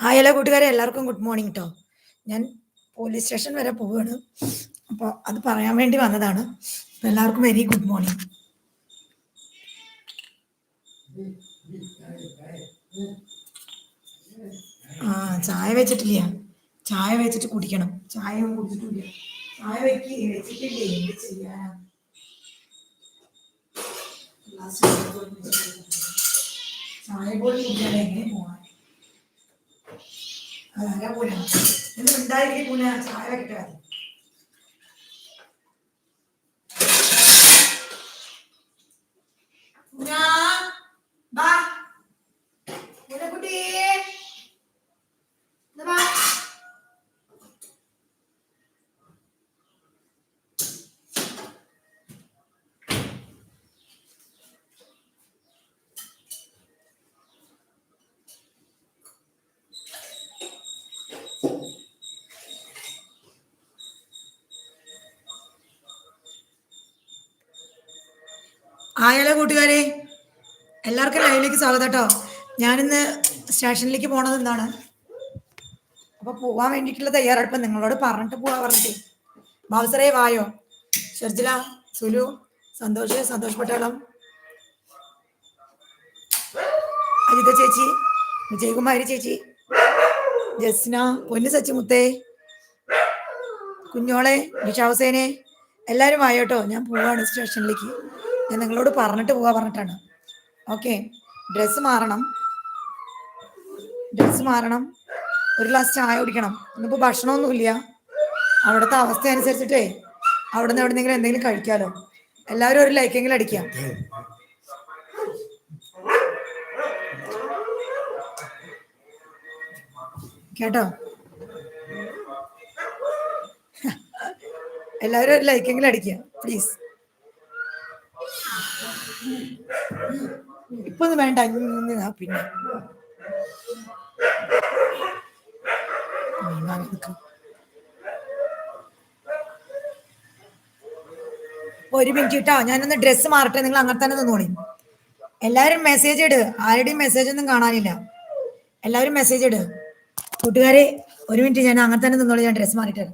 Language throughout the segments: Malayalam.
ആ ഹലോ കൂട്ടുകാരെ എല്ലാവർക്കും ഗുഡ് മോർണിംഗ് കേട്ടോ ഞാൻ പോലീസ് സ്റ്റേഷൻ വരെ പോവുകയാണ് അപ്പോൾ അത് പറയാൻ വേണ്ടി വന്നതാണ്. എല്ലാവർക്കും വെരി ഗുഡ് മോർണിംഗ്. ആ ചായ വെച്ചിട്ടില്ല. ചായ വെച്ചിട്ട് കുടിക്കണം. ചായ കുടിച്ചിട്ടില്ല. ചായ വെക്കി വെച്ചിട്ടില്ലേ. ചായ പോലും കുടിക്കാതെ എങ്ങനെ അതാരാ പൂന? എന്ന് ഉണ്ടായിരിക്കും പൂന? ചായ കിട്ടാതെ പൂന ബാ. പൂനക്കുട്ടി ഇന്ന് ബാ ആയാലോ കൂട്ടുകാരെ. എല്ലാവർക്കും ലൈവിലേക്ക് സ്വാഗതം കേട്ടോ. ഞാനിന്ന് സ്റ്റേഷനിലേക്ക് പോണത് എന്താണ്? അപ്പൊ പോവാൻ വേണ്ടിയിട്ടുള്ള തയ്യാറെടുപ്പ് നിങ്ങളോട് പറഞ്ഞിട്ട് പോവാ പറഞ്ഞിട്ട്. ബാബുസറേ വായോ? ഷർജില സുലു സന്തോഷ് സന്തോഷ് പട്ടാളം. അജിത ചേച്ചി വിജയകുമാരി ചേച്ചി ജസ്ന പൊന്നു സച്ചിമുത്തേ കുഞ്ഞോളെ നിഷ എല്ലാരും എല്ലാവരും ആയോ ഞാൻ പോവാണ് സ്റ്റേഷനിലേക്ക്. ഞാൻ നിങ്ങളോട് പറഞ്ഞിട്ട് പോവാ പറഞ്ഞിട്ടാണ്. ഓക്കെ ഡ്രസ്സ് മാറണം. ഡ്രസ്സ് മാറണം. ഒരു ഗ്ലാസ് ചായ കുടിക്കണം. ഇന്നിപ്പോ ഭക്ഷണമൊന്നുമില്ല. അവിടുത്തെ അവസ്ഥ അനുസരിച്ചിട്ടേ അവിടെ നിന്ന് എവിടെന്നെങ്കിലും എന്തെങ്കിലും കഴിക്കാലോ. എല്ലാവരും ഒരു ലൈക്കെങ്കിലും അടിക്കാം കേട്ടോ? എല്ലാവരും ഒരു ലൈക്കെങ്കിലും അടിക്കുക. പ്ലീസ് ഇപ്പൊ വേണ്ട പിന്നെ. ഒരു മിനിറ്റ് കേട്ടോ ഞാനൊന്ന് ഡ്രസ്സ് മാറട്ടെ നിങ്ങൾ അങ്ങനെ തന്നെ നിന്നോളി. എല്ലാവരും മെസ്സേജ് ഇട് ആരുടെയും മെസ്സേജ് ഒന്നും കാണാനില്ല. എല്ലാവരും മെസ്സേജ് ഇട്. കൂട്ടുകാരെ ഒരു മിനിറ്റ് ഞാൻ അങ്ങനെ തന്നെ നിന്നോളി ഞാൻ ഡ്രസ്സ് മാറിയിട്ട്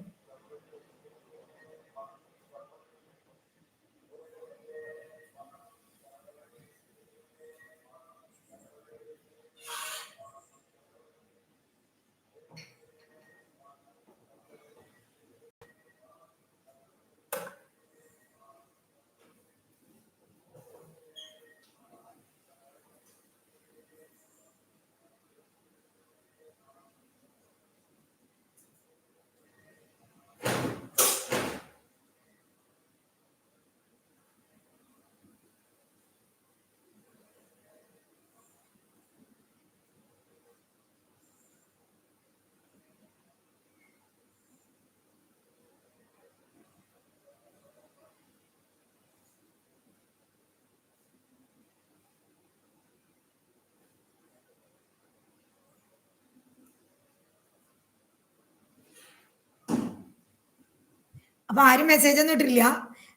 അപ്പൊ ആരും മെസ്സേജ് ഒന്നും ഇട്ടില്ല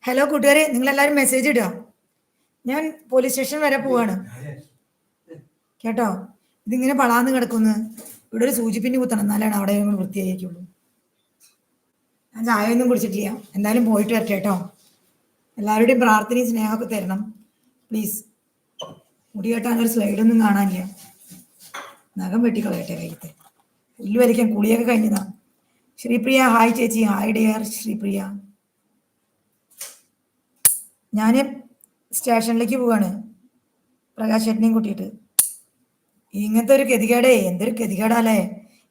ഹലോ കൂട്ടുകാരെ നിങ്ങൾ എല്ലാവരും മെസ്സേജ് ഇടുക. ഞാൻ പോലീസ് സ്റ്റേഷൻ വരെ പോവാണ്. കേട്ടോ? ഇതിങ്ങനെ പളാന്ന് കിടക്കുന്നു. ഇവിടെ ഒരു സൂചിപ്പിന് കുത്തണം. എന്നാലാണ് അവിടെ ഞങ്ങൾ വൃത്തിയായിരിക്കുള്ളൂ ഞാൻ ചായ ഒന്നും കുടിച്ചിട്ടില്ല. എന്തായാലും പോയിട്ട് വരട്ടെ കേട്ടോ. എല്ലാവരുടെയും പ്രാർത്ഥനയും സ്നേഹമൊക്കെ തരണം. പ്ലീസ് മുടി കെട്ടാൻ ഒരു സ്ലൈഡൊന്നും കാണാനില്ല. നഖം വെട്ടിക്കളയട്ടെ കയ്യത്തെ. പുല്ല് വലിക്കാൻ കുളിയൊക്കെ കഴിഞ്ഞതാ. ശ്രീപ്രിയ ഹായ് ചേച്ചി. Hi dear Sripriya. ഞാൻ സ്റ്റേഷനിലേക്ക് പോവാണ്. പ്രകാശ് ചേട്ടനെയും കൂട്ടിയിട്ട്. ഇങ്ങനത്തെ ഒരു ഗതികേടേ എന്തൊരു ഗതികേടാലേ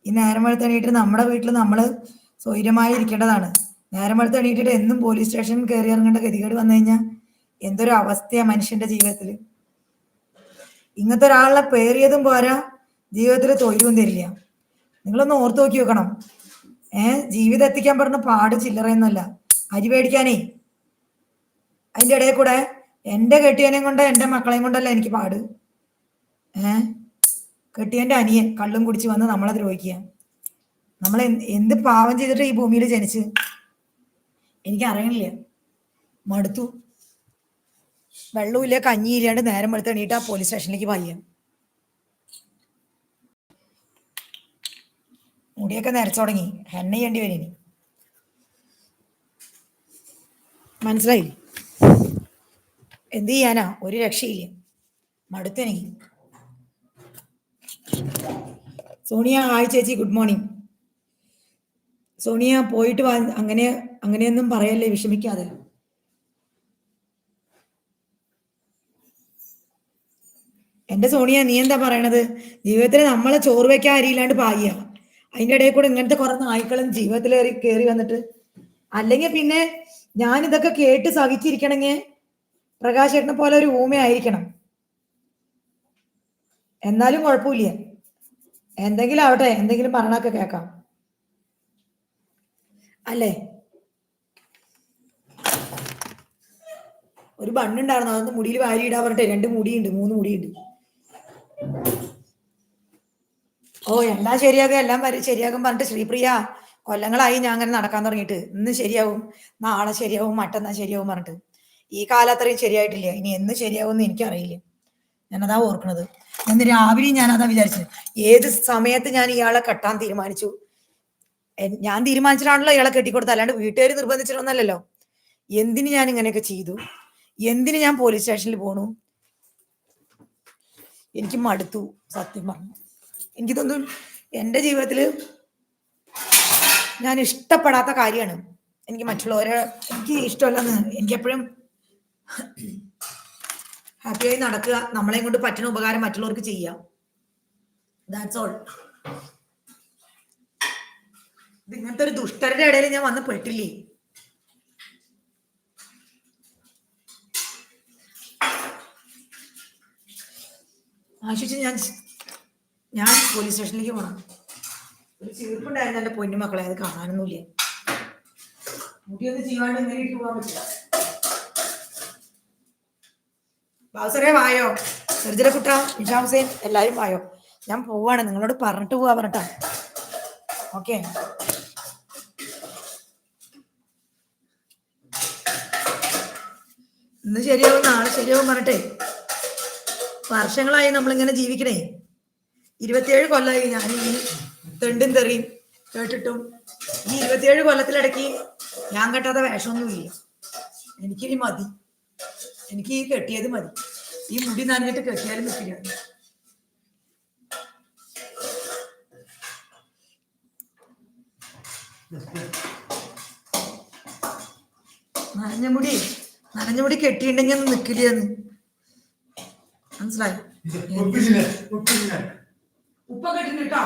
ഈ നേരം വെളുത്ത് എണീറ്റ് നമ്മുടെ വീട്ടിൽ നമ്മൾ സ്വൈര്യമായി ഇരിക്കേണ്ടതാണ്. നേരം വെളുത്ത് എണീറ്റിട്ട് എന്നും പോലീസ് സ്റ്റേഷനിൽ കയറി ഇറങ്ങേണ്ട ഗതികേട് വന്നു കഴിഞ്ഞാൽ എന്തൊരു അവസ്ഥയാ മനുഷ്യന്റെ ജീവിതത്തിൽ ഇങ്ങനത്തെ ഒരാളെ പേറിയതും പോരാ ജീവിതത്തിൽ തൊഴിലും തരില്ല. നിങ്ങളൊന്ന് ഓർത്തു നോക്കി വെക്കണം. ഏഹ് ജീവിതം എത്തിക്കാൻ പറഞ്ഞ പാട് ചില്ലറയൊന്നുമല്ല. അരി മേടിക്കാനേ. അതിന്റെ ഇടയിൽ കൂടെ എന്റെ കെട്ടിയനെയും കൊണ്ട് എന്റെ മക്കളെയും കൊണ്ടല്ല എനിക്ക് പാട്. ഏഹ് കെട്ടിയന്റെ അനിയൻ കള്ളും കുടിച്ച് വന്ന് നമ്മളെ ദ്രോഹിക്കുക. നമ്മൾ എന്ത് പാവം ചെയ്തിട്ട് ഈ ഭൂമിയിൽ ജനിച്ച്? എനിക്ക് അറിയണില്ല മടുത്തു. ഇല്ല കഞ്ഞിയില്ലാണ്ട് നേരം വെളുത്ത് എണീട്ട് ആ പോലീസ് സ്റ്റേഷനിലേക്ക് പയ്യ മുടിയൊക്കെ നരച്ചു തുടങ്ങി. ഹെണ്ണ ചെയ്യേണ്ടി വരും ഇനി. മനസ്സിലായി? എന്ത് ചെയ്യാനാ? ഒരു രക്ഷയില്ല. മടുത്തെനിക്ക് സോണിയ ഹായ് ചേച്ചി ഗുഡ് മോർണിംഗ്. സോണിയ പോയിട്ട് വാ. അങ്ങനെ അങ്ങനെയൊന്നും പറയല്ലേ വിഷമിക്കാതെ. എന്റെ സോണിയ നീ എന്താ പറയണത്? ജീവിതത്തിൽ നമ്മളെ ചോറ് വെക്കാൻ അരിയില്ലാണ്ട് പായ അതിന്റെ ഇടയിൽ കൂടെ ഇങ്ങനത്തെ കുറെ നായ്ക്കളും ജീവിതത്തിൽ കയറി വന്നിട്ട്. അല്ലെങ്കിൽ പിന്നെ ഞാൻ ഇതൊക്കെ കേട്ട് സഹിച്ചിരിക്കണമെങ്കിൽ പ്രകാശേട്ടനെ പോലെ ഒരു ഊമയായിരിക്കണം. എന്നാലും കുഴപ്പമില്ല. എന്തെങ്കിലും ആവട്ടെ എന്തെങ്കിലും പറഞ്ഞൊക്കെ കേൾക്കാം. അല്ലേ? ഒരു ബണ്ണുണ്ടായിരുന്നു അതൊന്ന് മുടിയിൽ വാരി ഇടാൻ പറഞ്ഞിട്ട് രണ്ട് മുടിയുണ്ട് മൂന്ന് മുടിയുണ്ട്. ഓ എല്ലാം ശരിയാകും. എല്ലാം ശരിയാകും പറഞ്ഞിട്ട് ശ്രീപ്രിയ കൊല്ലങ്ങളായി ഞാൻ അങ്ങനെ നടക്കാൻ തുടങ്ങിയിട്ട്. ഇന്ന് ശരിയാവും. നാളെ ശരിയാവും. മറ്റന്നാ ശരിയാവും പറഞ്ഞിട്ട്. ഈ കാലം അത്രയും ശരിയായിട്ടില്ല. ഇനി എന്ന് ശരിയാവും എന്ന് എനിക്കറിയില്ല. ഞാനതാ ഓർക്കണത് ഇന്ന് രാവിലെ ഞാൻ അതാ വിചാരിച്ചത്. ഏത് സമയത്ത് ഞാൻ ഇയാളെ കെട്ടാൻ തീരുമാനിച്ചു? ഞാൻ തീരുമാനിച്ചിട്ടാണല്ലോ ഇയാളെ കെട്ടിക്കൊടുത്തത്. അല്ലാണ്ട് വീട്ടുകാർ നിർബന്ധിച്ചിട്ടൊന്നല്ലല്ലോ. എന്തിന് ഞാൻ ഇങ്ങനെയൊക്കെ ചെയ്തു? എന്തിന് ഞാൻ പോലീസ് സ്റ്റേഷനിൽ പോണു? എനിക്ക് മടുത്തു. സത്യം പറഞ്ഞു. എനിക്കിതൊന്നും എന്റെ ജീവിതത്തിൽ ഞാൻ ഇഷ്ടപ്പെടാത്ത കാര്യമാണ്. എനിക്ക് മറ്റുള്ളവരെ എനിക്ക് ഇഷ്ടമല്ലെന്ന് എനിക്ക് എപ്പോഴും ഹാപ്പിയായി നടക്കുക നമ്മളെ കൊണ്ട് പറ്റുന്ന ഉപകാരം മറ്റുള്ളവർക്ക് ചെയ്യാം. ദാറ്റ്സ് ഓൾ ഇങ്ങനത്തെ ഒരു ദുഷ്ടരുടെ ഇടയിൽ ഞാൻ വന്ന് പെട്ടില്ലേ? ആശിച്ച് ഞാൻ ഞാൻ പോലീസ് സ്റ്റേഷനിലേക്ക് പോണം. ഒരു ചീർപ്പുണ്ടായിരുന്നു എന്റെ പൊന്നു മക്കളെ അത് കാണാനൊന്നുമില്ല. മുടിയൊന്നും ചെയ്യാണ്ട് ഇങ്ങനെ പോകാൻ പറ്റില്ല. ബാബുസറേ വായോ? സെർജിലെ കുട്ട? ഇഷാ ഹുസൈൻ എല്ലാരും വായോ? ഞാൻ പോവാണ് നിങ്ങളോട് പറഞ്ഞിട്ട് പോവാ പറഞ്ഞിട്ടാ. ഓക്കെ. ഇന്ന് ശരിയാവും നാളെ ശരിയാവും പറഞ്ഞിട്ടേ. വർഷങ്ങളായി നമ്മളിങ്ങനെ ജീവിക്കണേ. ഇരുപത്തിയേഴ് കൊല്ലമായി ഞാൻ ഈ തെണ്ടും തെറിയും കേട്ടിട്ടും. ഈ ഇരുപത്തിയേഴ് കൊല്ലത്തിലിടയ്ക്ക് ഞാൻ കെട്ടാത്ത വേഷമൊന്നുമില്ല. എനിക്കിനി മതി. എനിക്ക് ഈ കെട്ടിയത് മതി. ഈ മുടി നനഞ്ഞിട്ട് കെട്ടിയാലും നിൽക്കില്ല നനഞ്ഞ മുടി നനഞ്ഞ മുടി കെട്ടിയിട്ടുണ്ടെങ്കിൽ ഒന്നും നിൽക്കില്ലെന്ന് മനസ്സിലായി? ഉപ്പില്ല ഉപ്പില്ല പ്രകാശന് കേട്ടോ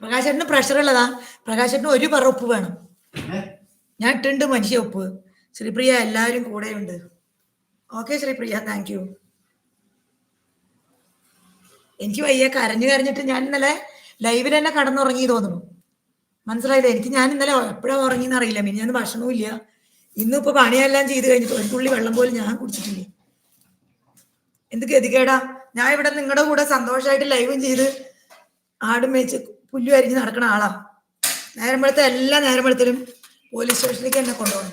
പ്രകാശേട്ടന് പ്രഷർ ഉള്ളതാ. പ്രകാശേട്ടന് ഒരു പറ ഉപ്പ് വേണം. ഞാൻ ഇട്ടുണ്ട് മനുഷ്യ ഉപ്പ്. ശ്രീപ്രിയ എല്ലാവരും കൂടെയുണ്ട്. ഓക്കെ ശ്രീപ്രിയ താങ്ക് യു എനിക്ക് വയ്യ കരഞ്ഞു കരഞ്ഞിട്ട് ഞാൻ ഇന്നലെ ലൈവിൽ തന്നെ കടന്നുറങ്ങി തോന്നുന്നു. മനസ്സിലായില്ല? എനിക്ക് ഞാൻ ഇന്നലെ എപ്പോഴാണ് ഉറങ്ങിയെന്ന് അറിയില്ല. മിനിഞ്ഞാന്ന് ഭക്ഷണവും ഇല്ല. ഇന്നിപ്പോ പണിയെല്ലാം ചെയ്ത് കഴിഞ്ഞിട്ട് ഒരു തുള്ളി വെള്ളം പോലും ഞാൻ കുടിച്ചിട്ടില്ല. എന്ത് ഗതികേടാ? ഞാൻ ഇവിടെ നിങ്ങളുടെ കൂടെ സന്തോഷമായിട്ട് ലൈവും ചെയ്ത് ആടും മേച്ച് പുല്ലു അരിഞ്ഞ് നടക്കണ ആളാ. നേരമ്പഴത്തെ എല്ലാ നേരമ്പഴത്തിലും പോലീസ് സ്റ്റേഷനിലേക്ക് എന്നെ കൊണ്ടുപോകും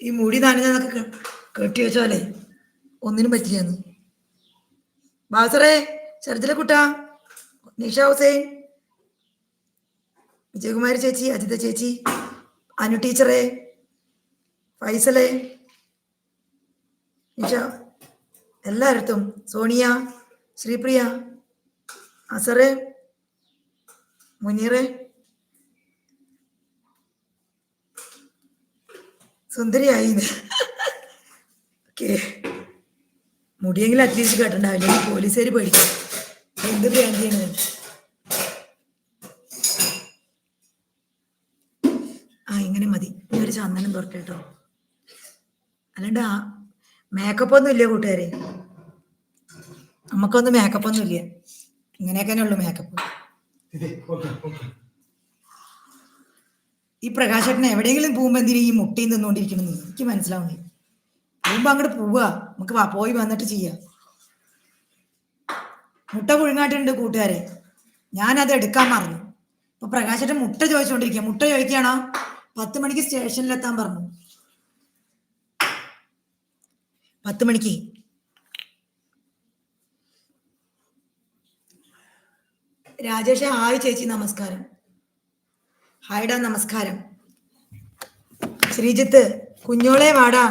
ഈ മുടി നനഞ്ഞതൊക്കെ കെട്ടി വെച്ചോലെ ഒന്നിനും പറ്റില്ലെന്ന്. ബാസറേ ചെറുതിലെ കുട്ട നിഷ ഹുസൈൻ വിജയകുമാരി ചേച്ചി അജിത ചേച്ചി അനു ടീച്ചറെ ഫൈസലെ നിഷ എല്ലായിടത്തും സോണിയ ശ്രീപ്രിയ അസറെ മുനീറെ സുന്ദരിയായി. മുടിയെങ്കിലും അറ്റ്ലീസ്റ്റ് കേട്ടിട്ടുണ്ടാവില്ല പോലീസുകാർ പേടിക്കും. എന്ത് ബ്രാൻഡിയാണ് ആ ഇങ്ങനെ മതി. ഇനി ഒരു ചന്ദനം തുറക്കട്ടോ കേട്ടോ. അല്ലാണ്ട് ആ മേക്കപ്പ് ഒന്നും ഇല്ല കൂട്ടുകാരെ? നമുക്കൊന്നും മേക്കപ്പ് ഒന്നും ഇല്ല? ഇങ്ങനെയൊക്കെ ഉള്ളു മേക്കപ്പ് ഈ പ്രകാശട്ടനെ എവിടെയെങ്കിലും പോകുമ്പോൾ എന്തിനാ ഈ മുട്ടയും തിന്നുകൊണ്ടിരിക്കണമെന്ന് എനിക്ക് മനസ്സിലാവുന്നില്ല. ഒരു അങ്ങോട്ട് പോവുക നമുക്ക് പോയി വന്നിട്ട് ചെയ്യാം. മുട്ട പുഴുങ്ങാട്ടുണ്ട് കൂട്ടുകാരെ. ഞാനത് എടുക്കാൻ മറന്നു. അപ്പൊ പ്രകാശന്റെ മുട്ട ചോദിച്ചുകൊണ്ടിരിക്കുക മുട്ട ചോദിക്കുകയാണോ? പത്ത് മണിക്ക് സ്റ്റേഷനിലെത്താൻ പറഞ്ഞു. പത്ത് മണിക്ക്. രാജേഷ് ഹായ് ചേച്ചി നമസ്കാരം. ഹായ്ഡാ നമസ്കാരം. ശ്രീജിത്ത് കുഞ്ഞോളെ വാടാ.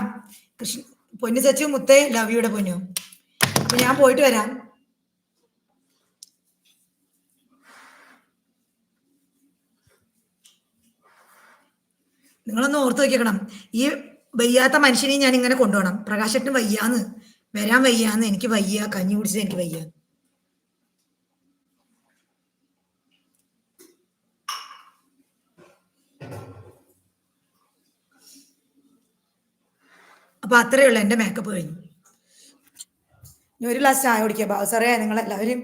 കൃഷ്ണ പൊന്നു സച്ചു മുത്തേ ലവിയുടെ പൊന്നു. അപ്പൊ ഞാൻ പോയിട്ട് വരാം. നിങ്ങളൊന്ന് ഓർത്ത് വെക്കണം ഈ വയ്യാത്ത മനുഷ്യനെ ഞാൻ ഇങ്ങനെ കൊണ്ടുപോകണം. പ്രകാശത്തിന് വയ്യാന്ന് വരാൻ വയ്യാന്ന് എനിക്ക് വയ്യ കഞ്ഞി കുടിച്ചത് എനിക്ക് വയ്യ. അപ്പൊ അത്രയേ ഉള്ളൂ എന്റെ മേക്കപ്പ് കഴിഞ്ഞു. ഇനി ഒരു ഗ്ലാസ് ചായ കുടിക്കുക ബാബു സാറേ നിങ്ങൾ എല്ലാവരും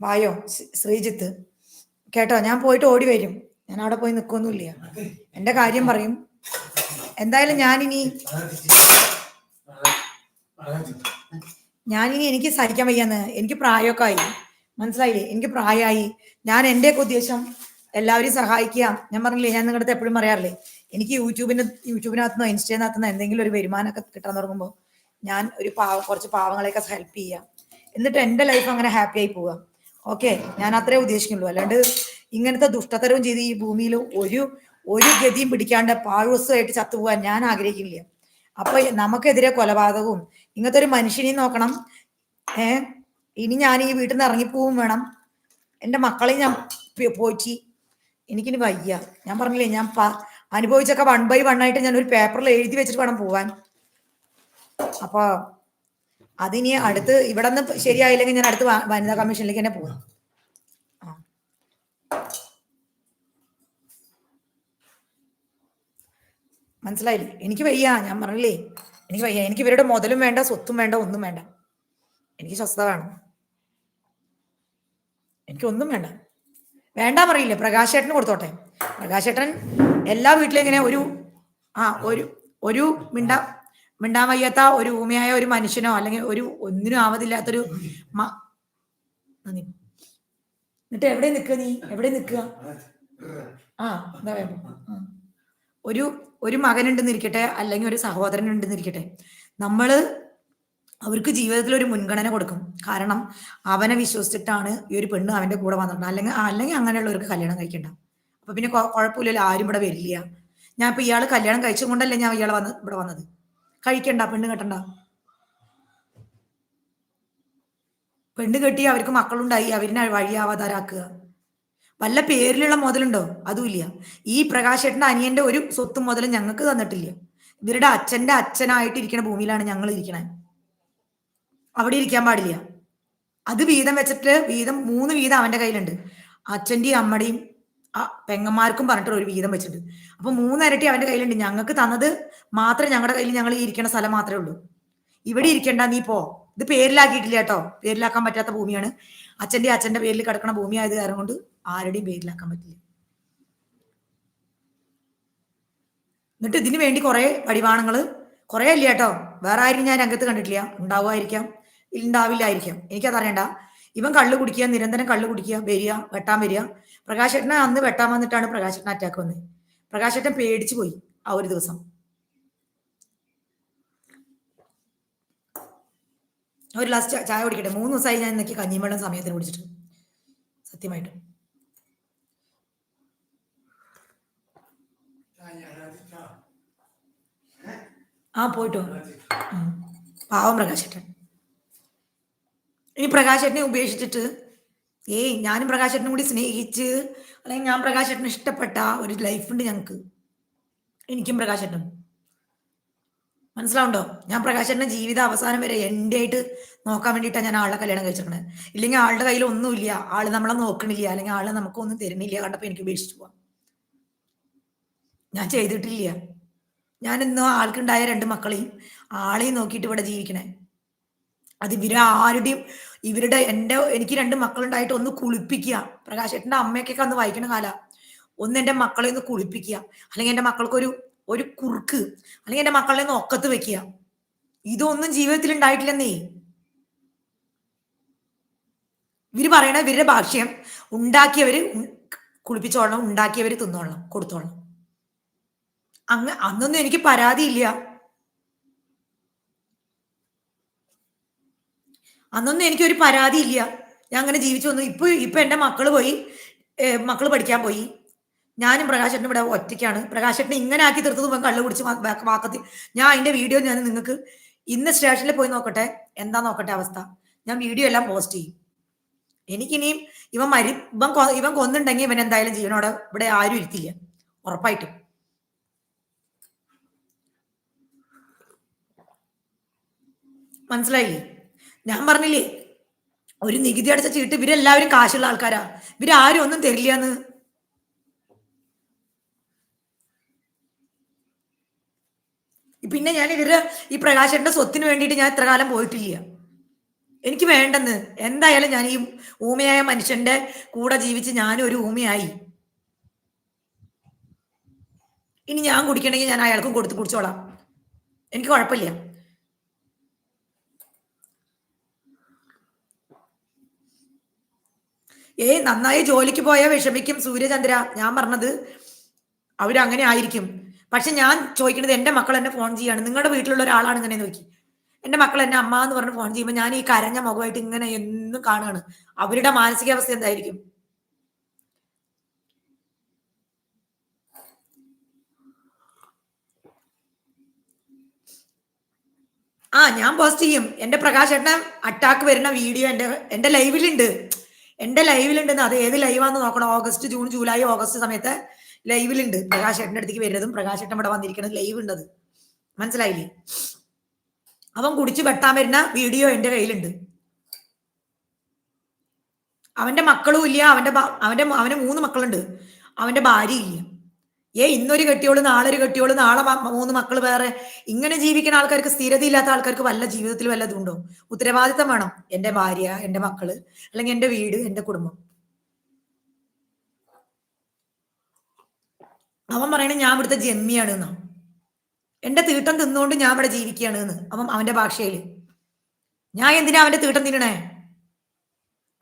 വായോ ശ്രീജിത്ത്. കേട്ടോ ഞാൻ പോയിട്ട് ഓടി വരും. ഞാൻ അവിടെ പോയി നിൽക്കൊന്നുമില്ല എന്റെ കാര്യം പറയും. എന്തായാലും ഞാനിനി ഞാനിനി എനിക്ക് സഹിക്കാൻ വയ്യാന്ന്. എനിക്ക് പ്രായമൊക്കെ ആയി. മനസ്സിലായില്ലേ? എനിക്ക് പ്രായമായി. ഞാൻ എന്റെയൊക്കെ ഉദ്ദേശം എല്ലാവരെയും സഹായിക്കുക. ഞാൻ പറഞ്ഞില്ലേ ഞാൻ നിങ്ങളുടെ എപ്പോഴും പറയാറില്ലേ എനിക്ക് യൂട്യൂബിന് യൂട്യൂബിനകത്തുനിന്നോ ഇൻസ്റ്റയിനകത്തുനിന്നോ എന്തെങ്കിലും ഒരു വരുമാനമൊക്കെ കിട്ടാൻ തുടങ്ങുമ്പോൾ ഞാൻ ഒരു പാവ കുറച്ച് പാവങ്ങളെയൊക്കെ ഹെൽപ്പ് ചെയ്യാം. എന്നിട്ട് എന്റെ ലൈഫ് അങ്ങനെ ഹാപ്പി ആയി പോവുക ഓക്കെ ഞാൻ അത്രേ ഉദ്ദേശിക്കുള്ളൂ അല്ലാണ്ട് ഇങ്ങനത്തെ ദുഷ്ടതരവും ചെയ്ത് ഈ ഭൂമിയിൽ ഒരു ഒരു ഗതിയും പിടിക്കാണ്ട് പാഴ്വസ്തുമായിട്ട് ചത്തുപോകാൻ ഞാൻ ആഗ്രഹിക്കില്ല അപ്പൊ നമുക്കെതിരെ കൊലപാതകവും ഇങ്ങനത്തെ ഒരു മനുഷ്യനെയും നോക്കണം. ഏ ഇനി ഞാൻ ഈ വീട്ടിൽ നിന്ന് ഇറങ്ങിപ്പോവും വേണം. എന്റെ മക്കളെ ഞാൻ പോറ്റി. എനിക്കിനി വയ്യ. ഞാൻ പറഞ്ഞില്ലേ ഞാൻ അനുഭവിച്ചൊക്കെ വൺ ബൈ വൺ ആയിട്ട് ഞാൻ ഒരു പേപ്പറിൽ എഴുതി വെച്ചിട്ട് വേണം പോവാൻ. അപ്പൊ അതിനി അടുത്ത് ഇവിടെ നിന്ന് ശരിയായില്ലെങ്കിൽ ഞാൻ അടുത്ത് വനിതാ കമ്മീഷനിലേക്ക് തന്നെ പോവാം. മനസ്സിലായില്ലേ? എനിക്ക് വയ്യ ഞാൻ പറഞ്ഞില്ലേ? എനിക്ക് വയ്യ. എനിക്ക് ഇവരുടെ മുതലും വേണ്ട സ്വത്തും വേണ്ട ഒന്നും വേണ്ട. എനിക്ക് സ്വസ്ഥത വേണം. എനിക്കൊന്നും വേണ്ട. വേണ്ട പറയില്ലേ? പ്രകാശേട്ടന് കൊടുത്തോട്ടെ. പ്രകാശേട്ടൻ എല്ലാ വീട്ടിലും ഇങ്ങനെ ഒരു ആ ഒരു ഒരു മിണ്ട മിണ്ടാൻ വയ്യാത്ത ഒരു ഊമയായ ഒരു മനുഷ്യനോ അല്ലെങ്കിൽ ഒരു ഒന്നിനും ആവതില്ലാത്തൊരു. എന്നിട്ട് എവിടെ നിൽക്കുക നീ? എവിടെ നിൽക്കുക? ആ എന്താ. ഒരു ഒരു മകനുണ്ടെന്നിരിക്കട്ടെ അല്ലെങ്കിൽ ഒരു സഹോദരൻ ഉണ്ടെന്നിരിക്കട്ടെ നമ്മൾ അവർക്ക് ജീവിതത്തിൽ ഒരു മുൻഗണന കൊടുക്കും. കാരണം അവനെ വിശ്വസിച്ചിട്ടാണ് ഈ ഒരു പെണ്ണ് അവന്റെ കൂടെ വന്നിട്ടുണ്ട് അല്ലെങ്കിൽ അല്ലെങ്കിൽ അങ്ങനെയുള്ളവർക്ക് കല്യാണം കഴിക്കണ്ട. അപ്പൊ പിന്നെ കുഴപ്പമില്ലല്ലോ ആരും ഇവിടെ വരില്ല. ഞാൻ ഇപ്പൊ ഇയാൾ കല്യാണം കഴിച്ചുകൊണ്ടല്ലേ ഞാൻ ഇയാൾ വന്ന് ഇവിടെ വന്നത്. കഴിക്കണ്ട പെണ്ണ് കെട്ടണ്ട. പെണ്ണ് കെട്ടി അവർക്ക് മക്കളുണ്ടായി അവരിനെ വഴിയാവാതാരാക്കുക. വല്ല പേരിലുള്ള മുതലുണ്ടോ? അതുമില്ല. ഈ പ്രകാശ് പ്രകാശേട്ടന്റെ അനിയന്റെ ഒരു സ്വത്തും മുതലും ഞങ്ങൾക്ക് തന്നിട്ടില്ല. ഇവരുടെ അച്ഛന്റെ അച്ഛനായിട്ട് ഇരിക്കുന്ന ഭൂമിയിലാണ് ഞങ്ങൾ ഇരിക്കണേ. അവിടെ ഇരിക്കാൻ പാടില്ല. അത് വീതം വെച്ചിട്ട് വീതം മൂന്ന് വീതം അവന്റെ കയ്യിലുണ്ട്. അച്ഛന്റെയും അമ്മയുടെയും ആ പെങ്ങന്മാർക്കും പറഞ്ഞിട്ട് ഒരു വീതം വെച്ചിട്ടുണ്ട്. അപ്പൊ മൂന്നരട്ടി അവന്റെ കയ്യിലുണ്ട്. ഞങ്ങൾക്ക് തന്നത് മാത്രമേ ഞങ്ങളുടെ കയ്യിൽ ഞങ്ങൾ ഇരിക്കണ സ്ഥലം മാത്രമേ ഉള്ളൂ. ഇവിടെ ഇരിക്കണ്ട നീ പോ. ഇത് പേരിലാക്കിയിട്ടില്ല കേട്ടോ. പേരിലാക്കാൻ പറ്റാത്ത ഭൂമിയാണ്. അച്ഛന്റെ അച്ഛന്റെ പേരിൽ കിടക്കുന്ന ഭൂമി ആയത് കാരണം കൊണ്ട് ആരുടെയും പേരിലാക്കാൻ പറ്റില്ല. എന്നിട്ട് ഇതിനു വേണ്ടി കുറെ വടിവാണങ്ങൾ. കുറെ ഇല്ല കേട്ടോ? വേറെ ആരും ഞാൻ രംഗത്ത് കണ്ടിട്ടില്ല. ഉണ്ടാവുമായിരിക്കാം. ഉണ്ടാവില്ലായിരിക്കാം. എനിക്കതറിയണ്ട. ഇവൻ കള്ളു കുടിക്കുക നിരന്തരം കള്ളു കുടിക്കുക വരിക വെട്ടാൻ വരിക. പ്രകാശേട്ടനെ അന്ന് വെട്ടാൻ വന്നിട്ടാണ് പ്രകാശേട്ടൻ അറ്റാക്ക് വന്നത് പ്രകാശേട്ടൻ പേടിച്ചു പോയി ആ ഒരു ദിവസം. ഒരു ലാസ്റ്റ് ചായ കുടിക്കട്ടെ. മൂന്ന് ദിവസമായി ഞാൻ ഇന്നേക്ക് കഞ്ഞിവെള്ളം സമയത്തിന് കുടിച്ചിട്ട്. സത്യമായിട്ട്. ആ പോയിട്ടോ. പാവം പ്രകാശേട്ടൻ. ഈ പ്രകാശേട്ടനെ ഉപേക്ഷിച്ചിട്ട് ഏയ് ഞാനും പ്രകാശേട്ടനും കൂടി സ്നേഹിച്ച് അല്ലെങ്കിൽ ഞാൻ പ്രകാശേട്ടന് ഇഷ്ടപ്പെട്ട ഒരു ലൈഫുണ്ട് ഞങ്ങൾക്ക് എനിക്കും പ്രകാശേട്ടനും. മനസ്സിലാവുണ്ടോ? ഞാൻ പ്രകാശേട്ടന്റെ ജീവിതം അവസാനം വരെ എന്റെ ആയിട്ട് നോക്കാൻ വേണ്ടിയിട്ടാണ് ഞാൻ ആളുടെ കല്യാണം കഴിച്ചിരിക്കണത്. ഇല്ലെങ്കിൽ ആളുടെ കയ്യിൽ ഒന്നുമില്ല. ആൾ നമ്മളെ നോക്കണില്ല. അല്ലെങ്കിൽ ആൾ നമുക്കൊന്നും തരുന്നില്ല കണ്ടപ്പോൾ എനിക്ക് ഉപേക്ഷിച്ചു പോവാം. ഞാൻ ചെയ്തിട്ടില്ല. ഞാൻ ഇന്ന് ആൾക്കുണ്ടായ രണ്ട് മക്കളെയും ആളെയും നോക്കിയിട്ട് ഇവിടെ ജീവിക്കണേ. അത് ഇവരെ ആരുടെയും ഇവരുടെ എന്റെ എനിക്ക് രണ്ട് മക്കളുണ്ടായിട്ട് ഒന്ന് കുളിപ്പിക്കുക. പ്രകാശ് ഏട്ടന്റെ അമ്മയൊക്കെ ഒന്ന് വായിക്കണ കാല. ഒന്ന് എന്റെ മക്കളെ ഒന്ന് കുളിപ്പിക്കുക. അല്ലെങ്കിൽ എന്റെ മക്കൾക്കൊരു ഒരു കുറുക്ക്. അല്ലെങ്കിൽ എന്റെ മക്കളെ ഒന്ന് ഒക്കത്ത് വെക്കുക. ഇതൊന്നും ജീവിതത്തിൽ ഉണ്ടായിട്ടില്ലെന്നേ. ഇവർ പറയണ ഇവരുടെ ഭാഷ്യം ഉണ്ടാക്കിയവര് കുളിപ്പിച്ചോളണം ഉണ്ടാക്കിയവര് തിന്നോളണം കൊടുത്തോളണം. അങ്ങ് അന്നൊന്നും എനിക്ക് പരാതിയില്ല. അന്നൊന്നും എനിക്കൊരു പരാതി ഇല്ല ഞാൻ അങ്ങനെ ജീവിച്ചു വന്നു. ഇപ്പൊ ഇപ്പൊ എന്റെ മക്കൾ പോയി മക്കൾ പഠിക്കാൻ പോയി. ഞാനും പ്രകാശനും ഇവിടെ ഒറ്റയ്ക്കാണ്. പ്രകാശേട്ടനെ ഇങ്ങനെ ആക്കി തീർത്തത് പോകാൻ കള്ളു പിടിച്ച് വാക്കത്തി. ഞാൻ അതിന്റെ വീഡിയോ ഞാൻ നിങ്ങൾക്ക് ഇന്ന് സ്റ്റേഷനിൽ പോയി നോക്കട്ടെ. എന്താ നോക്കട്ടെ അവസ്ഥ? ഞാൻ വീഡിയോ എല്ലാം പോസ്റ്റ് ചെയ്യും. എനിക്കിനിയും ഇവൻ മരി ഇവൻ ഇവൻ കൊന്നുണ്ടെങ്കിൽ ഇവൻ എന്തായാലും ജീവനോടെ ഇവിടെ ആരും ഇരുത്തില്ല. ഉറപ്പായിട്ടും. മനസ്സിലായില്ലേ? ഞാൻ പറഞ്ഞില്ലേ ഒരു നികുതി അടച്ച ചീട്ട് ഇവരെല്ലാവരും കാശുള്ള ആൾക്കാരാ. ഇവരാരും ഒന്നും തരില്ല എന്ന് പിന്നെ ഞാൻ ഇവർ ഈ പ്രകാശന്റെ സ്വത്തിന് വേണ്ടിയിട്ട് ഞാൻ ഇത്ര കാലം പോയിട്ടില്ല. എനിക്ക് വേണ്ടെന്ന്. എന്തായാലും ഞാൻ ഈ ഊമയായ മനുഷ്യന്റെ കൂടെ ജീവിച്ച് ഞാനും ഒരു ഊമയായി. ഇനി ഞാൻ കുടിക്കണമെങ്കിൽ ഞാൻ അയാൾക്കും കൊടുത്ത് കുടിച്ചോളാം. എനിക്ക് കുഴപ്പമില്ല. ഏയ് നന്നായി ജോലിക്ക് പോയാൽ വിഷമിക്കും സൂര്യചന്ദ്ര. ഞാൻ പറഞ്ഞത് അവരങ്ങനെ ആയിരിക്കും. പക്ഷെ ഞാൻ ചോദിക്കുന്നത് എന്റെ മക്കൾ എന്നെ ഫോൺ ചെയ്യാണ്. നിങ്ങളുടെ വീട്ടിലുള്ള ഒരാളാണ് ഇങ്ങനെ നോക്കി എന്റെ മക്കൾ എന്നെ അമ്മ എന്ന് പറഞ്ഞ് ഫോൺ ചെയ്യുമ്പോൾ ഞാൻ ഈ കരഞ്ഞ മുഖമായിട്ട് ഇങ്ങനെ എന്നും കാണുകയാണ് അവരുടെ മാനസികാവസ്ഥ എന്തായിരിക്കും? ആ ഞാൻ പോസ്റ്റ് ചെയ്യും. എന്റെ പ്രകാശ് അറ്റാക്ക് വരുന്ന വീഡിയോ എന്റെ എന്റെ ലൈവിലുണ്ട് എന്റെ ലൈവിലുണ്ടെന്ന് അത് ഏത് ലൈവാന്ന് നോക്കണം? ഓഗസ്റ്റ് ജൂൺ ജൂലൈ ഓഗസ്റ്റ് സമയത്ത് ലൈവിലുണ്ട്. പ്രകാശ് ഏട്ടന്റെ അടുത്തേക്ക് വരുന്നതും പ്രകാശ് ഏട്ടൻ ഇവിടെ വന്നിരിക്കുന്നത് ലൈവ് ഉണ്ടത് മനസ്സിലായില്ലേ? അവൻ കുടിച്ചു വെട്ടാൻ വരുന്ന വീഡിയോ എന്റെ കയ്യിലുണ്ട്. അവന്റെ മക്കളും ഇല്ല. അവന്റെ അവന്റെ അവന് മൂന്ന് മക്കളുണ്ട്. അവന്റെ ഭാര്യ ഇല്ല. ഏ ഇന്നൊരു കെട്ടിയോൾ നാളൊരു കെട്ടിയോൾ നാളെ മൂന്ന് മക്കൾ വേറെ. ഇങ്ങനെ ജീവിക്കുന്ന ആൾക്കാർക്ക് സ്ഥിരതയില്ലാത്ത ആൾക്കാർക്ക് വല്ല ജീവിതത്തിൽ വല്ല ഉണ്ടോ? ഉത്തരവാദിത്തം വേണം? എന്റെ ഭാര്യ എന്റെ മക്കൾ അല്ലെങ്കിൽ എന്റെ വീട് എന്റെ കുടുംബം. അവൻ പറയണ ഞാൻ ഇവിടുത്തെ ജന്മിയാണ് എന്നാ എന്റെ തീട്ടം തിന്നുകൊണ്ട് ഞാൻ ഇവിടെ ജീവിക്കുകയാണ് എന്ന് അവൻ അവന്റെ ഭാഷയിൽ ഞാൻ എന്തിനാ അവന്റെ തീട്ടം തിന്നണേ?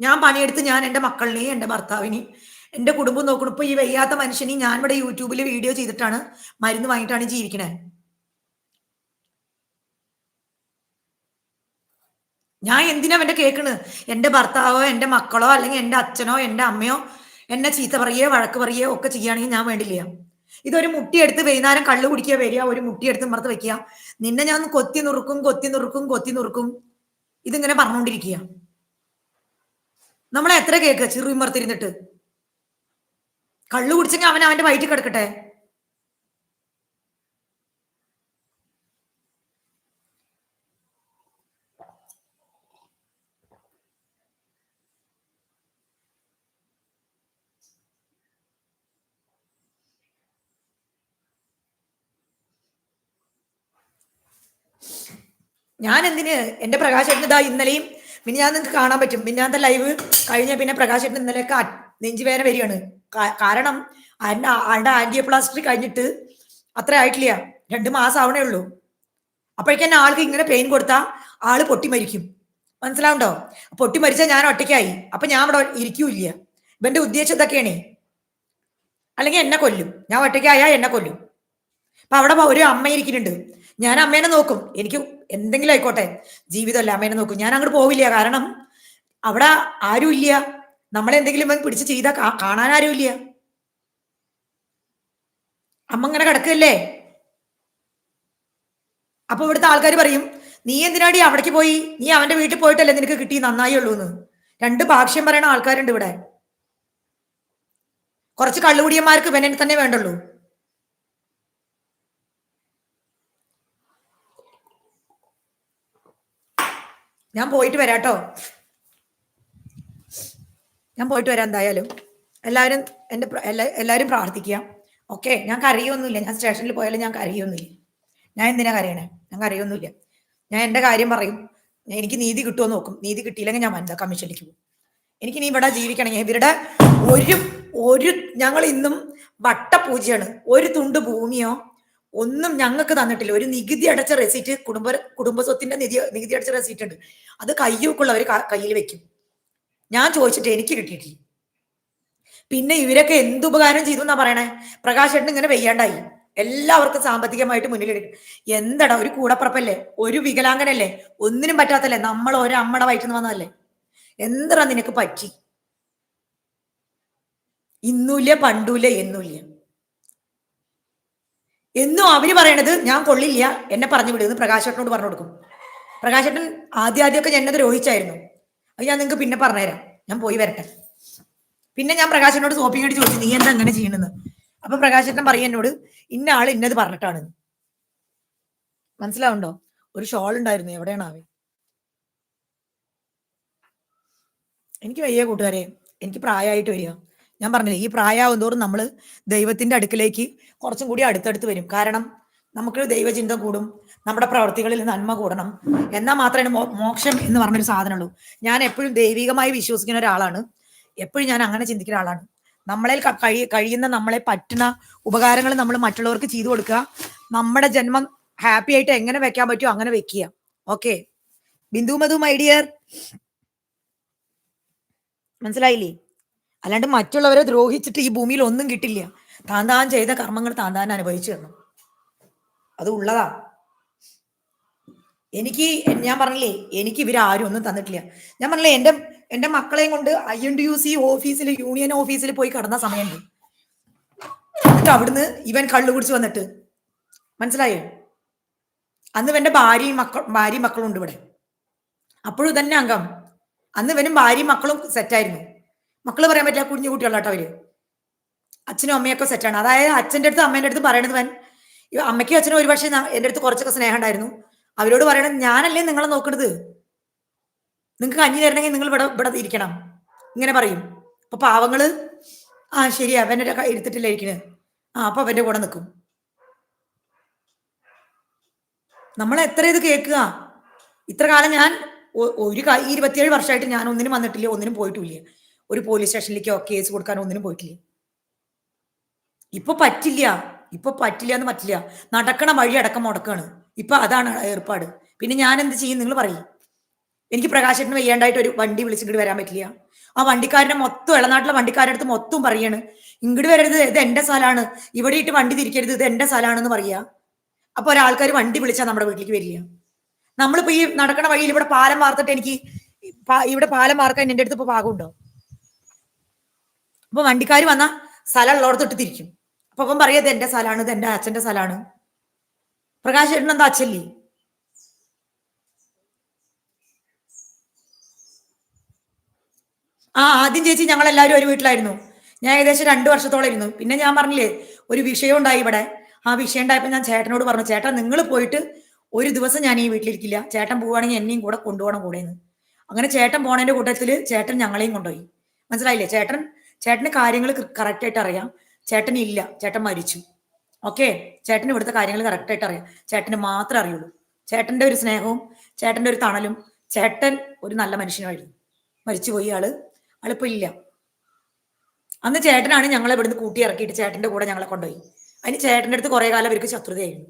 ഞാൻ പണിയെടുത്ത് ഞാൻ എന്റെ മക്കളിനെയും എന്റെ ഭർത്താവിനെയും എന്റെ കുടുംബം നോക്കണം. ഇപ്പൊ ഈ വയ്യാത്ത മനുഷ്യനെ ഞാൻ ഇവിടെ യൂട്യൂബിൽ വീഡിയോ ചെയ്തിട്ടാണ് മരുന്ന് വാങ്ങിയിട്ടാണ് ജീവിക്കണേ. ഞാൻ എന്തിനാ എന്റെ കേക്കണ്? എന്റെ ഭർത്താവോ എന്റെ മക്കളോ അല്ലെങ്കിൽ എന്റെ അച്ഛനോ എന്റെ അമ്മയോ എന്നെ ചീത്ത പറയുകയോ വഴക്ക് പറയുകയോ ഒക്കെ ചെയ്യുകയാണെങ്കിൽ ഞാൻ വേണ്ടില്ല. ഇതൊരു മുട്ടിയെടുത്ത് വൈകുന്നേരം കള്ളു കുടിക്കുക വരിക ഒരു മുട്ടിയെടുത്ത് മറത്ത് വെക്കുക. നിന്നെ ഞാൻ കൊത്തി നുറുക്കും കൊത്തി നുറുക്കും കൊത്തി നുറുക്കും. ഇതിങ്ങനെ പറഞ്ഞുകൊണ്ടിരിക്കുക. നമ്മളെ എത്ര കേക്ക് ചെറുമർത്തിരുന്നിട്ട് കള്ളു കുടിച്ചെങ്കിൽ അവൻ അവന്റെ വയറ്റിൽ കിടക്കട്ടെ? ഞാൻ എന്തിന്? എന്റെ പ്രകാശേട്ടൻ ഇന്നലെയും പിന്നെ ഞാൻ നിങ്ങൾക്ക് കാണാൻ പറ്റും. പിന്നെ ലൈവ് കഴിഞ്ഞ പിന്നെ പ്രകാശേട്ടൻ ഇന്നലെയൊക്കെ നെഞ്ചുവേദന വരികയാണ്. കാരണം ആളുടെ ആന്റിയോപ്ലാസ്റ്റി കഴിഞ്ഞിട്ട് അത്ര ആയിട്ടില്ല. രണ്ട് മാസം ആവണേ ഉള്ളൂ. അപ്പോഴേക്കും ആൾക്ക് ഇങ്ങനെ പെയിൻ കൊടുത്താൽ ആൾ പൊട്ടി മരിക്കും. മനസ്സിലാവുണ്ടോ? പൊട്ടി മരിച്ചാൽ ഞാൻ ഒറ്റയ്ക്കായി. അപ്പൊ ഞാൻ അവിടെ ഇരിക്കൂല്ല. ഇവന്റെ ഉദ്ദേശം ഇതൊക്കെയാണേ. അല്ലെങ്കിൽ എന്നെ കൊല്ലും. ഞാൻ ഒറ്റയ്ക്കായാൽ എന്നെ കൊല്ലും. അപ്പൊ അവിടെ ഒരു അമ്മ ഇരിക്കുന്നുണ്ട്. ഞാൻ അമ്മേനെ നോക്കും. എനിക്ക് എന്തെങ്കിലും ആയിക്കോട്ടെ. ജീവിതമല്ല അമ്മേനെ നോക്കും. ഞാൻ അങ്ങോട്ട് പോവില്ല. കാരണം അവിടെ ആരും ഇല്ല നമ്മളെന്തെങ്കിലും പിടിച്ച് ചെയ്താൽ കാണാൻ ആരുമില്ല. അമ്മ ഇങ്ങനെ കിടക്കല്ലേ? അപ്പൊ ഇവിടുത്തെ ആൾക്കാർ പറയും നീ എന്തിനാടി അവിടേക്ക് പോയി? നീ അവന്റെ വീട്ടിൽ പോയിട്ടല്ലേ നിനക്ക് കിട്ടി നന്നായി ഉള്ളൂ എന്ന് രണ്ട് ഭാഷ്യം പറയണ ആൾക്കാരുണ്ട് ഇവിടെ. കുറച്ച് കള്ളുകുടിയന്മാർക്ക് ഇവനെ തന്നെ വേണ്ടുള്ളൂ. ഞാൻ പോയിട്ട് വരാട്ടോ. ഞാൻ പോയിട്ട് വരാം എന്തായാലും. എല്ലാവരും എന്റെ എല്ലാവരും പ്രാർത്ഥിക്കുക. ഓക്കെ ഞാൻ കരയൊന്നുമില്ല. ഞാൻ സ്റ്റേഷനിൽ പോയാലും ഞാൻ കരയൊന്നുമില്ല. ഞാൻ എന്തിനാ കരയണേ? ഞാൻ കരയൊന്നുമില്ല. ഞാൻ എന്റെ കാര്യം പറയും. എനിക്ക് നീതി കിട്ടുമോ നോക്കും. നീതി കിട്ടിയില്ലെങ്കിൽ ഞാൻ വനിതാ കമ്മീഷനിലേക്ക് പോകും. എനിക്ക് നീ ഇവിടെ ജീവിക്കണമെങ്കിൽ ഇവരുടെ ഒരു ഒരു ഞങ്ങൾ ഇന്നും വട്ടപൂജയാണ്. ഒരു തുണ്ട് ഭൂമിയോ ഒന്നും ഞങ്ങൾക്ക് തന്നിട്ടില്ല. ഒരു നികുതി അടച്ച റെസീറ്റ് കുടുംബ കുടുംബസ്വത്തിന്റെ നിധി നികുതി അടച്ച റെസീറ്റ് ഉണ്ട്. അത് കയ്യൂക്കുള്ളവർ കയ്യിൽ വെക്കും. ഞാൻ ചോദിച്ചിട്ട് എനിക്ക് കിട്ടിയിട്ടില്ല. പിന്നെ ഇവരൊക്കെ എന്ത് ഉപകാരം ചെയ്തു എന്നാ പറയണേ? പ്രകാശ് ഏട്ടൻ ഇങ്ങനെ വെയ്യാണ്ടായി എല്ലാവർക്കും സാമ്പത്തികമായിട്ട് മുന്നിലെടുക്കും എന്തടാ ഒരു കൂടപ്പുറപ്പല്ലേ? ഒരു വികലാംഗനല്ലേ? ഒന്നിനും പറ്റാത്തല്ലേ? നമ്മൾ ഒരു അമ്മയുടെ വയറ്റിൽ നിന്ന് വന്നതല്ലേ? എന്തടാ നിനക്ക് പറ്റി? ഇന്നുമില്ല പണ്ടൂല്ല എന്നുമില്ല എന്നും അവർ പറയണത് ഞാൻ കൊള്ളില്ല. എന്നെ പറഞ്ഞു വിടുന്നു പ്രകാശേട്ടനോട് പറഞ്ഞു കൊടുക്കും. പ്രകാശേട്ടൻ ആദ്യ ആദ്യമൊക്കെ എന്നെ ദ്രോഹിച്ചായിരുന്നു. അത് ഞാൻ നിങ്ങൾക്ക് പിന്നെ പറഞ്ഞുതരാം. ഞാൻ പോയി വരട്ടെ. പിന്നെ ഞാൻ പ്രകാശനോട് സോപ്പിംഗ് അടിച്ച് ചോദിച്ചു നീ എന്താ അങ്ങനെ ചെയ്യണെന്ന് അപ്പൊ പ്രകാശേട്ടൻ പറയും എന്നോട് ഇന്ന ആൾ ഇന്നത് പറഞ്ഞിട്ടാണ്. മനസ്സിലാവുണ്ടോ? ഒരു ഷോൾ ഉണ്ടായിരുന്നു എവിടെയാണ് ആവേ? എനിക്ക് വയ്യ കൂട്ടുകാരെ എനിക്ക് പ്രായമായിട്ട് വരിക ഞാൻ പറഞ്ഞില്ലേ ഈ പ്രായമാവും തോറും നമ്മൾ ദൈവത്തിന്റെ അടുക്കിലേക്ക് കുറച്ചും കൂടി അടുത്തടുത്ത് വരും. കാരണം നമുക്ക് ദൈവചിന്ത കൂടും നമ്മുടെ പ്രവർത്തികളിൽ നന്മ കൂടണം. എന്നാൽ മാത്രമേ മോക്ഷം എന്ന് പറഞ്ഞൊരു സാധനമുള്ളൂ. ഞാൻ എപ്പോഴും ദൈവികമായി വിശ്വസിക്കുന്ന ഒരാളാണ്. എപ്പോഴും ഞാൻ അങ്ങനെ ചിന്തിക്കുന്ന ആളാണ് നമ്മളെ കഴി കഴിയുന്ന നമ്മളെ പറ്റുന്ന ഉപകാരങ്ങൾ നമ്മൾ മറ്റുള്ളവർക്ക് ചെയ്തു കൊടുക്കുക. നമ്മുടെ ജന്മം ഹാപ്പി ആയിട്ട് എങ്ങനെ വെക്കാൻ പറ്റുമോ അങ്ങനെ വെക്കുക. Okay. Bindu Madhu my dear മനസ്സിലായില്ലേ? അല്ലാണ്ട് മറ്റുള്ളവരെ ദ്രോഹിച്ചിട്ട് ഈ ഭൂമിയിൽ ഒന്നും കിട്ടില്ല. താൻ താൻ ചെയ്ത കർമ്മങ്ങൾ താൻ താൻ അനുഭവിച്ചു തരണം അത് ഉള്ളതാ. എനിക്ക് ഞാൻ പറഞ്ഞില്ലേ എനിക്ക് ഇവരാരും ഒന്നും തന്നിട്ടില്ല. ഞാൻ പറഞ്ഞില്ലേ എന്റെ എന്റെ മക്കളെയും കൊണ്ട് I N D U C ഓഫീസിൽ യൂണിയൻ ഓഫീസിൽ പോയി കടന്ന സമയമുണ്ട്. എന്നിട്ട് അവിടുന്ന് ഇവൻ കള്ളു കുടിച്ച് വന്നിട്ട്. മനസ്സിലായോ? അന്ന് ഇവന്റെ ഭാര്യയും മക്കൾ ഭാര്യയും മക്കളും ഉണ്ട് ഇവിടെ. അപ്പോഴും തന്നെ അംഗം. അന്ന് ഇവനും ഭാര്യയും മക്കളും സെറ്റായിരുന്നു. മക്കൾ പറയാൻ പറ്റില്ല കുഞ്ഞു കുട്ടികളാട്ടോ അവർ അച്ഛനും അമ്മയൊക്കെ സെറ്റാണ്. അതായത് അച്ഛന്റെ അടുത്ത് അമ്മേന്റെ അടുത്ത് പറയണത് വൻ ഇവ അമ്മയ്ക്കും അച്ഛനും ഒരുപക്ഷെ എന്റെ അടുത്ത് കുറച്ചൊക്കെ സ്നേഹം ഉണ്ടായിരുന്നു അവരോട് പറയണം ഞാനല്ലേ നിങ്ങളെ നോക്കണത്? നിങ്ങൾക്ക് കഞ്ഞി തരണമെങ്കിൽ നിങ്ങൾ ഇവിടെ ഇവിടെ ഇരിക്കണം. ഇങ്ങനെ പറയും. അപ്പൊ പാവങ്ങൾ ആ ശരി അവന്റെ എടുത്തിട്ടില്ല ഇരിക്കണേ. ആ അപ്പൊ അവന്റെ കൂടെ നിൽക്കും. നമ്മൾ എത്ര ഇത് കേൾക്കുക? ഇത്ര കാലം ഞാൻ ഒരു ഇരുപത്തിയേഴ് വർഷമായിട്ട് ഞാൻ ഒന്നിനും വന്നിട്ടില്ല ഒന്നിനും പോയിട്ടില്ല. ഒരു പോലീസ് സ്റ്റേഷനിലേക്കോ കേസ് കൊടുക്കാനോ ഒന്നിനും പോയിട്ടില്ല. ഇപ്പൊ പറ്റില്ല. ഇപ്പൊ പറ്റില്ല എന്ന് പറ്റില്ല. നടക്കണ വഴി അടക്കം മുടക്കാണ്. ഇപ്പൊ അതാണ് ഏർപ്പാട്. പിന്നെ ഞാൻ എന്ത് ചെയ്യും നിങ്ങൾ പറയും. എനിക്ക് പ്രകാശത്തിന് വയ്യാണ്ടായിട്ട് ഒരു വണ്ടി വിളിച്ചിങ്ങോട്ട് വരാൻ പറ്റില്ല. ആ വണ്ടിക്കാരനെ മൊത്തം ഇളനാട്ടിലെ വണ്ടിക്കാരുടെ അടുത്ത് മൊത്തം പറയാണ്. ഇങ്ങോട്ട് വരരുത് ഇത് എന്റെ സ്ഥലമാണ് ഇവിടെ ഇട്ട് വണ്ടി തിരിക്കരുത് ഇത് എന്റെ സ്ഥലമാണെന്ന് പറയാ. അപ്പൊ ഒരാൾക്കാർ വണ്ടി വിളിച്ചാൽ നമ്മുടെ വീട്ടിലേക്ക് വരിക. നമ്മളിപ്പോ ഈ നടക്കണ വഴിയിൽ ഇവിടെ പാലം വാർത്തിട്ട് എനിക്ക് ഇവിടെ പാലം വാർക്കാൻ എന്റെ അടുത്ത് ഇപ്പൊ പാകമുണ്ടോ? അപ്പൊ വണ്ടിക്കാർ വന്ന സ്ഥലം ഉള്ളടത്തോട്ട് തിരിക്കും. അപ്പൊ അവൻ എന്റെ സ്ഥലമാണ് ഇത് എന്റെ അച്ഛന്റെ സ്ഥലമാണ് പ്രകാശ് ചേട്ടൻ എന്താ അച്ഛല്ലേ? ആ ആദ്യം ചേച്ചി ഞങ്ങൾ എല്ലാവരും ഒരു വീട്ടിലായിരുന്നു. ഞാൻ ഏകദേശം രണ്ടു വർഷത്തോളം ഇരുന്നു. പിന്നെ ഞാൻ പറഞ്ഞില്ലേ ഒരു വിഷയം ഉണ്ടായി ഇവിടെ. ആ വിഷയം ഉണ്ടായപ്പോൾ ഞാൻ ചേട്ടനോട് പറഞ്ഞു ചേട്ടാ നിങ്ങൾ പോയിട്ട് ഒരു ദിവസം ഞാൻ ഈ വീട്ടിലിരിക്കില്ല. ചേട്ടൻ പോവുകയാണെങ്കിൽ എന്നെയും കൂടെ കൊണ്ടുപോകണം കൂടെ അങ്ങനെ ചേട്ടൻ പോണതിന്റെ കൂട്ടത്തിൽ ചേട്ടൻ ഞങ്ങളെയും കൊണ്ടുപോയി. മനസ്സിലായില്ലേ? ചേട്ടൻ ചേട്ടന് കാര്യങ്ങൾ കറക്റ്റ് ആയിട്ട് അറിയാം. ചേട്ടൻ ഇല്ല ചേട്ടൻ മരിച്ചു. ഓക്കെ ചേട്ടന് ഇവിടുത്തെ കാര്യങ്ങൾ കറക്റ്റ് ആയിട്ട് അറിയാം. ചേട്ടന് മാത്രമേ അറിയുള്ളൂ. ചേട്ടന്റെ ഒരു സ്നേഹവും ചേട്ടന്റെ ഒരു തണലും ചേട്ടൻ ഒരു നല്ല മനുഷ്യനായിരുന്നു മരിച്ചുപോയി ആൾ. ആളിപ്പോ ഇല്ല. അന്ന് ചേട്ടനാണ് ഞങ്ങളെ ഇവിടുന്ന് കൂട്ടി ഇറക്കിയിട്ട് ചേട്ടന്റെ കൂടെ ഞങ്ങളെ കൊണ്ടുപോയി. അതിന് ചേട്ടന്റെ അടുത്ത് കുറെ കാലം അവർക്ക് ശത്രുതയായിരുന്നു.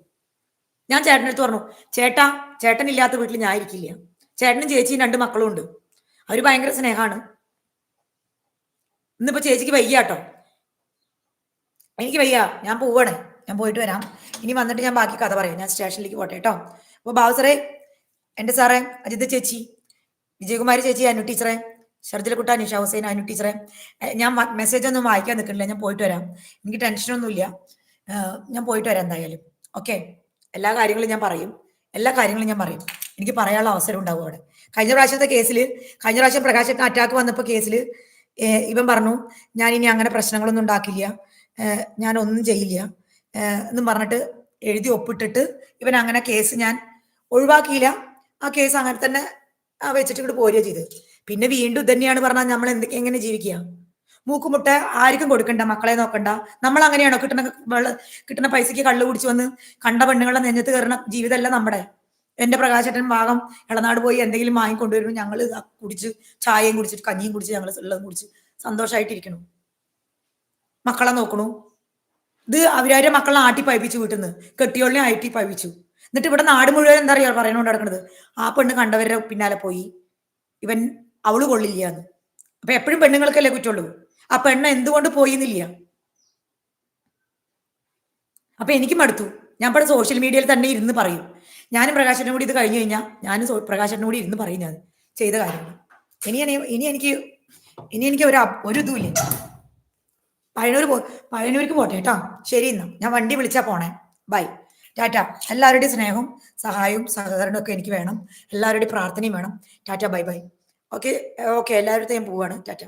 ഞാൻ ചേട്ടന്റെ അടുത്ത് പറഞ്ഞു ചേട്ടാ ചേട്ടൻ ഇല്ലാത്ത വീട്ടിൽ ഞാൻ ഇരിക്കില്ല. ചേട്ടനും ചേച്ചിയും രണ്ട് മക്കളും ഉണ്ട്. അവർ ഭയങ്കര സ്നേഹമാണ്. ഇന്നിപ്പോ ചേച്ചിക്ക് വയ്യ കേട്ടോ എനിക്ക് വയ്യ. ഞാൻ പോവാണ്. ഞാൻ പോയിട്ട് വരാം. ഇനി വന്നിട്ട് ഞാൻ ബാക്കി കഥ പറയാം. ഞാൻ സ്റ്റേഷനിലേക്ക് പോട്ടെ കേട്ടോ. അപ്പൊ ബാബു സാറേ എന്റെ സാറേ അജിത് ചേച്ചി വിജയകുമാരി ചേച്ചി അനു ടീച്ചറെ ഷർജിലക്കുട്ട അനുഷ ഹുസൈൻ അനു ടീച്ചറെ ഞാൻ മെസ്സേജ് ഒന്നും വായിക്കാൻ നിൽക്കണില്ല ഞാൻ പോയിട്ട് വരാം. എനിക്ക് ടെൻഷനൊന്നുമില്ല ഞാൻ പോയിട്ട് വരാം എന്തായാലും. ഓക്കെ എല്ലാ കാര്യങ്ങളും ഞാൻ പറയും. എല്ലാ കാര്യങ്ങളും ഞാൻ പറയും. എനിക്ക് പറയാനുള്ള അവസരം ഉണ്ടാവും അവിടെ. കഴിഞ്ഞ പ്രാവശ്യത്തെ കേസിൽ കഴിഞ്ഞ പ്രാവശ്യം പ്രകാശത്തിന് അറ്റാക്ക് വന്നപ്പോൾ കേസിൽ ഇവൻ പറഞ്ഞു ഞാൻ ഇനി അങ്ങനെ പ്രശ്നങ്ങളൊന്നും ഉണ്ടാക്കില്ല. ഞാൻ ഒന്നും ചെയ്യില്ല. എന്നും പറഞ്ഞിട്ട് എഴുതി ഒപ്പിട്ടിട്ട് ഇവൻ അങ്ങനെ കേസ് ഞാൻ ഒഴിവാക്കിയില്ല. ആ കേസ് അങ്ങനെ തന്നെ വെച്ചിട്ട് ഇങ്ങോട്ട് പോരുക ചെയ്ത് പിന്നെ വീണ്ടും ഇതന്നെയാണ് പറഞ്ഞാൽ നമ്മൾ എന്തൊക്കെ എങ്ങനെ ജീവിക്കുക? മൂക്കുമുട്ട ആർക്കും കൊടുക്കണ്ട മക്കളെ നോക്കണ്ട. നമ്മൾ അങ്ങനെയാണോ കിട്ടുന്ന വെള്ള കിട്ടുന്ന പൈസക്ക് കള്ളു കുടിച്ച് വന്ന് കണ്ട പെണ്ണുങ്ങളെ നെഞ്ഞത്ത് കയറുന്ന ജീവിതമല്ല നമ്മുടെ. എന്റെ പ്രകാശട്ടൻ ഭാഗം ഇളനാട് പോയി എന്തെങ്കിലും വാങ്ങിക്കൊണ്ടുവരുമ്പോൾ ഞങ്ങൾ കുടിച്ച് ചായയും കുടിച്ചിട്ട് കഞ്ഞിയും കുടിച്ച് ഞങ്ങൾ ഉള്ളതും കുടിച്ച് സന്തോഷമായിട്ടിരിക്കണം മക്കളെ നോക്കണു. ഇത് അവരാരും മക്കളെ ആട്ടി പഴിപ്പിച്ചു വീട്ടിൽ നിന്ന് കെട്ടിയോളിനെ ആട്ടി പഴിപ്പിച്ചു. എന്നിട്ട് ഇവിടെ നാട് മുഴുവൻ എന്താ അറിയാ പറയണോണ്ട് നടക്കുന്നത് ആ പെണ്ണ് കണ്ടവരുടെ പിന്നാലെ പോയി. ഇവൻ അവൾ കൊള്ളില്ല എന്ന് അപ്പൊ എപ്പോഴും പെണ്ണുങ്ങൾക്കല്ലേ കുറ്റുള്ളൂ? ആ പെണ്ണ് എന്തുകൊണ്ട് പോയി എന്നില്ല അപ്പൊ എനിക്ക് മടുത്തു. ഞാൻ ഇവിടെ സോഷ്യൽ മീഡിയയിൽ തന്നെ ഇരുന്ന് പറയും. ഞാനും പ്രകാശനും കൂടി ഇത് കഴിഞ്ഞു കഴിഞ്ഞാൽ ഞാനും പ്രകാശനും കൂടി ഇരുന്ന് പറയും ഞാൻ ചെയ്ത കാര്യങ്ങൾ ഇനി ഇനി എനിക്ക് ഇനി എനിക്ക് ഒരു ഒരു ഇതുമില്ല പഴയനൂർ പോ പഴയനൂർക്ക് പോട്ടെ കേട്ടോ. ശരി എന്നാ ഞാൻ വണ്ടി വിളിച്ചാ പോണേ. ബൈ. ടാറ്റ. എല്ലാവരുടെയും സ്നേഹവും സഹായവും സഹകരണവും ഒക്കെ എനിക്ക് വേണം. എല്ലാവരുടെയും പ്രാർത്ഥനയും വേണം. Tata bye bye. Okay okay എല്ലാവരുടെ ഞാൻ പോവാണ്. ടാറ്റ.